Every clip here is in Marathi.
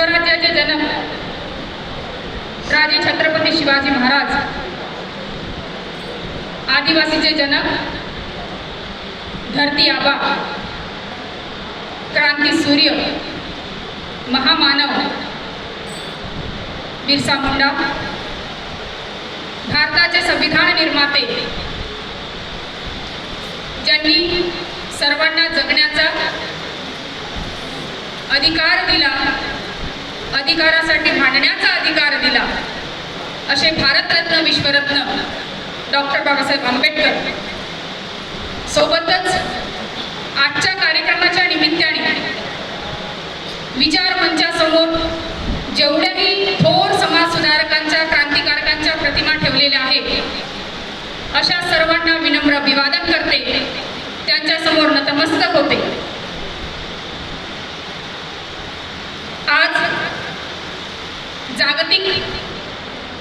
स्वराज्याचे जनक राजे छत्रपती शिवाजी महाराज आदिवासीचे जनक धरती आबा क्रांती सूर्य महामानव बिरसा मुंडा भारताचे संविधान निर्माते ज्यांनी सर्वांना जगण्याचा अधिकार दिला अधिकारासाठी भांडण्याचा अधिकार दिला. असे भारतरत्न विश्वरत्न डॉक्टर बाबासाहेब आंबेडकर सोबतच आजच्या कार्यक्रमाच्या निमित्ताने विचार मंचासमोर जेवढ्याही थोर समाज सुधारकांच्या क्रांतिकारकांच्या प्रतिमा ठेवलेल्या आहेत अशा सर्वांना विनम्र अभिवादन करते. त्यांच्यासमोर नतमस्तक होते आज जागतिक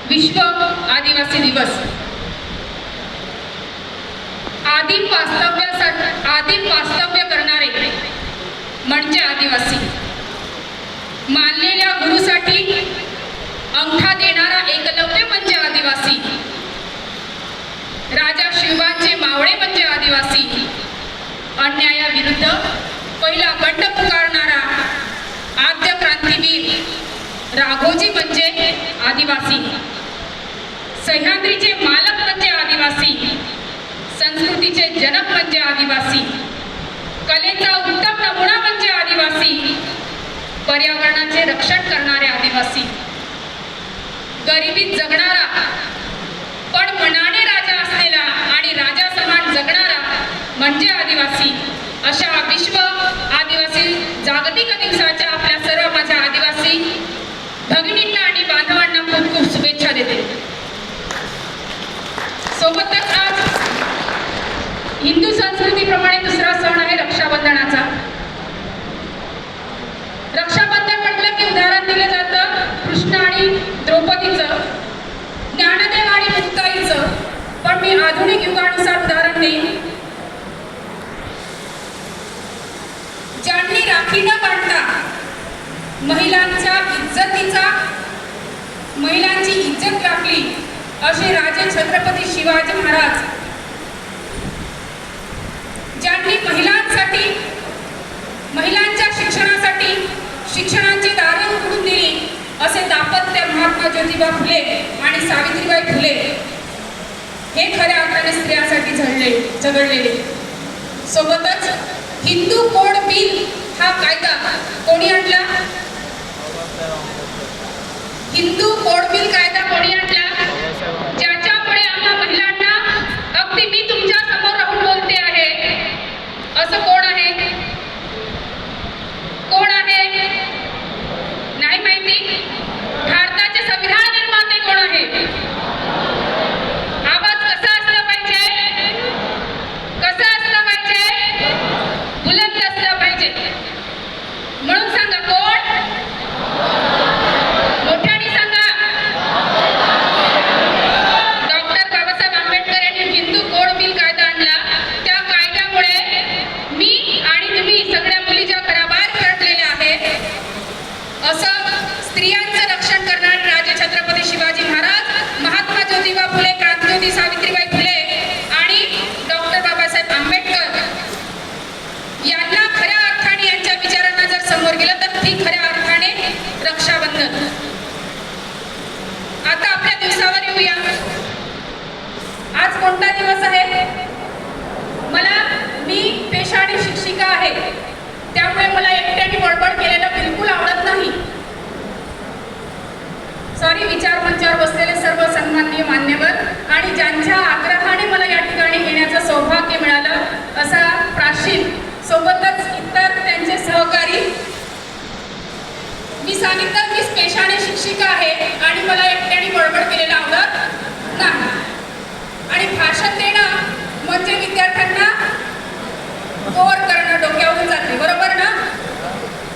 विश्व आदिवासी दिवस. आदिम वास्तव्यासाठी आदिम वास्तव्य करणारे म्हणजे आदिवासी. मानलेल्या गुरुसाठी अंगठा देणारा एकलव्य म्हणजे आदिवासी. राजा शिवांचे मावळे म्हणजे आदिवासी. अन्यायाविरुद्ध पहिला बंड पुकारणारा आद्य राघोजी म्हणजे आदिवासी. सह्याद्रीचे मालक म्हणजे आदिवासी. संस्कृतीचे जनक म्हणजे आदिवासी. कलेचा उत्तम नमुना म्हणजे आदिवासी. पर्यावरणाचे रक्षण करणारे आदिवासी. गरिबीत जगणारा पण मनाने राजा असलेला आणि राजा समान जगणारा म्हणजे आदिवासी. अशा विश्व आदिवासी जागतिक दिवसाच्या आपल्या सर्व माझ्या आदिवासी भगिनींना आणि बांधवांना खूप खूप शुभेच्छा देते सोबतच आज हिंदू संस्कृतीप्रमाणे दुसरा सण आहे रक्षाबंधनाचा रक्षाबंधन म्हटलं की उदाहरण दिलं जातं कृष्ण आणि द्रौपदीचं ज्ञानदेव आणि मुक्ताईचं पण मी आधुनिक युगानुसार उदाहरण देईन ज्यांनी राखी न बांधता महिलांच्या जातीचा महिलांची इज्जत राखली असे राजे छत्रपती शिवाजी महाराज. ज्यांनी महिलांसाठी महिलांच्या शिक्षणासाठी शिक्षणाची दारे उघडून दिली असे दाम्पत्य महात्मा ज्योतिबा फुले आणि सावित्रीबाई फुले हे खऱ्या अर्थाने स्त्रियांसाठी झडले झगडलेले. सोबतच हिंदू कोड बिल हा कायदा कोणी आणला? हिंदू कोड बिल कायदा कोणी आणला ज्याच्यामुळे आम्हा महिलांना अगदी मी तुमच्यासमोर राहून बोलते आहे असं कोण आहे कोण आहे नाही माहिती भारताचे संविधान निर्माते कोण आहे आवाज कसा असला पाहिजे कसा असला पाहिजे बुलंद असला पाहिजे म्हणून सांगा कोण मोठ्याने सांगा डॉक्टर बाबासाहेब आंबेडकर यांनी हिंदू कोड बिल कायदा आणला त्या कायद्यामुळे मी आणि तुम्ही सगळ्या मुली ज्या घराबाहेर फिरटलेल्या आहेत असं स्त्रियांचं रक्षण करणारे राजे छत्रपती शिवाजी महाराज महात्मा ज्योतिबा फुले क्रांतिज्योती सावित्रीबाई फुले आणि डॉक्टर बाबासाहेब आंबेडकर यांना खऱ्या अर्थाने यांच्या विचारांना जर समोर गेलं तर ती खऱ्या अर्थाने रक्षाबंधन आता आपल्या दिवसावर येऊया आज कोणता दिवस आहे? मला मी पेशाने शिक्षिका आहे. त्यामुळे मला एकट्याने बडबड केलेलं बिलकुल आवडत नाही. सॉरी विचार मंचावर बसलेले सर्व सन्माननीय मान्यवर आणि ज्यांच्या आग्रहाने मला या ठिकाणी येण्याचं सौभाग्य मिळालं असा प्राचीन सोबतच इतर त्यांचे सहकारी मी सांगितलं मी पेशाने शिक्षिका आहे आणि मला एकट्याने बडबड केलेलं आवडत नाही आणि भाषण देणं म्हणजे विद्यार्थ्यांना बोर करणं डोक्यावरून जाते बरोबर ना?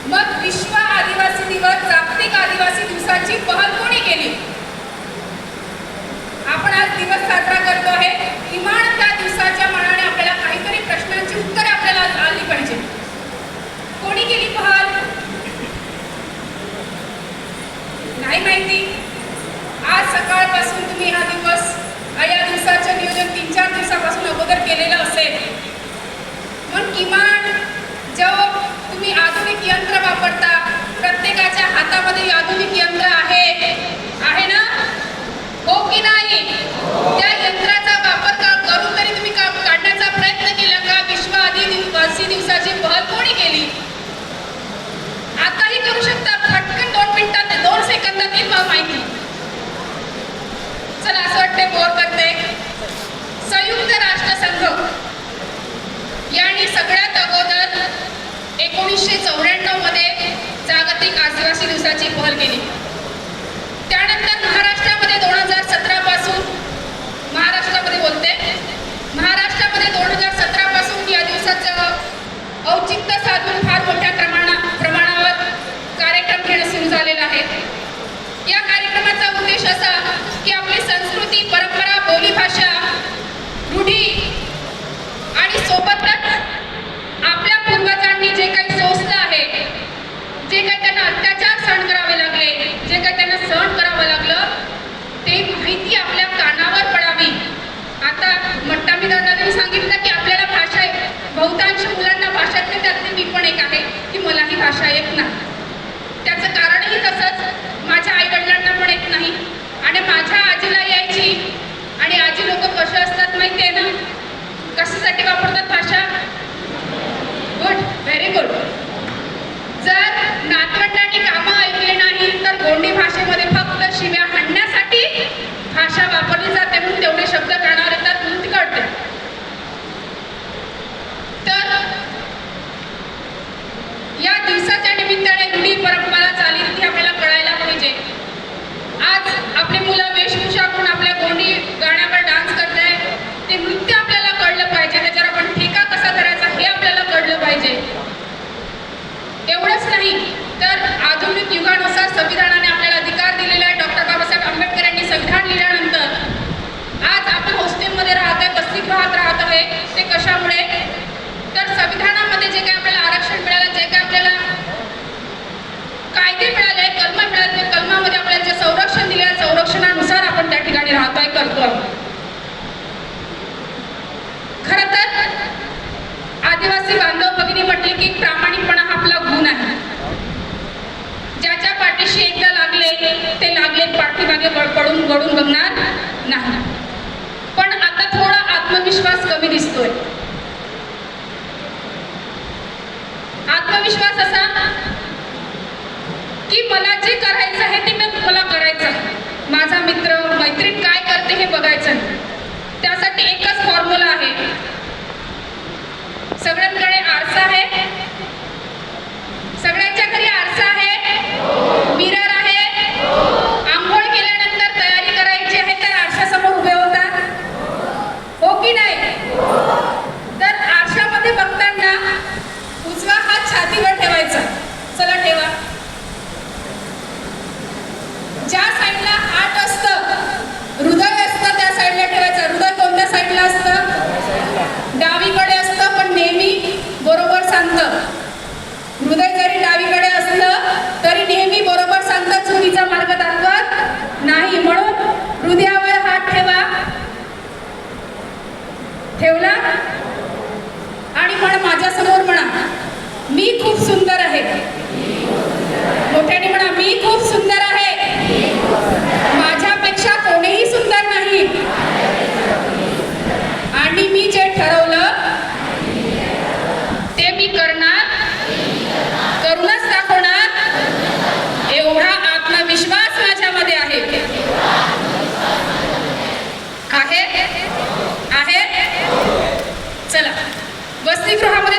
मग विश्व आदिवासी दिवस जागतिक आदिवासी दिवसाची पहल कोणी केली? केलेलं असेल. पण किमान जेव्हा तुम्ही आधुनिक यंत्र वापरता. प्रत्येकाच्या हातामध्ये आधुनिक यंत्र आहे. आहे ना? हो की नाही? त्या यंत्राचा वापर करून तरी तुम्ही काढण्याचा प्रयत्न केला का? विश्व आधी दिवसाची पहल कोणी केली? आताही करू शकता. फटकन दोन मिनिटात दोन सेकंदात येईल माहिती. चला असं वाटते बोर करते संयुक्त राष्ट्र या आणि सगळ्यात अगोदर एकोणीसशे चौऱ्याण्णवमध्ये जागतिक आदिवासी दिवसाची पहल केली. त्यानंतर महाराष्ट्रामध्ये दोन हजार दिसतोय. आत्मविश्वास असा की मला जे करायचं आहे ते मी मला करायचं आहे. माझा मित्र मैत्रीण काय करते हे बघायचं त्यासाठी एकच फॉर्म्युला आहे. सगळ्यांकडे आरसा आहे. सगळ्या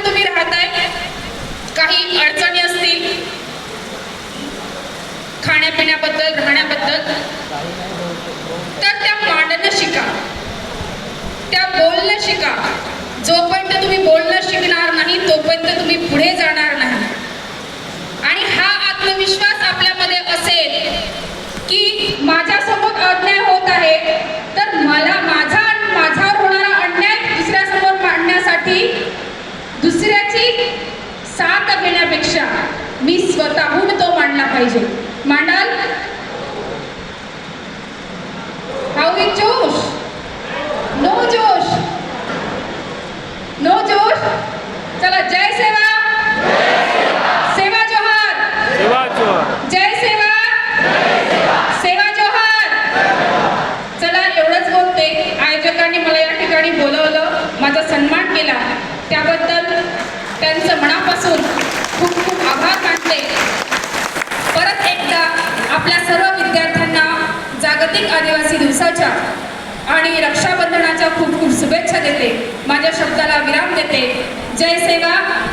तुम्ही राहताय काही अडचणी असतील खाण्यापिण्याबद्दल राहण्याबद्दल तर त्या मांडणं शिका. त्या बोलणं शिका. जोपर्यंत तुम्ही बोलणं शिकणार नाही तोपर्यंत तुम्ही पुढे जाणार नाही. आणि हा आत्मविश्वास आपल्यामध्ये असेल की माझ्यासोबत अन्याय होत आहे तर मला काही साथ घेण्यापेक्षा मी स्वतःहून तो मांडला पाहिजे. मांडाल? हाऊ इज जोश? नो जोश. नो जोश? चला जय सेवा देते. माझ्या शब्दाला विराम देते. जय सेवा.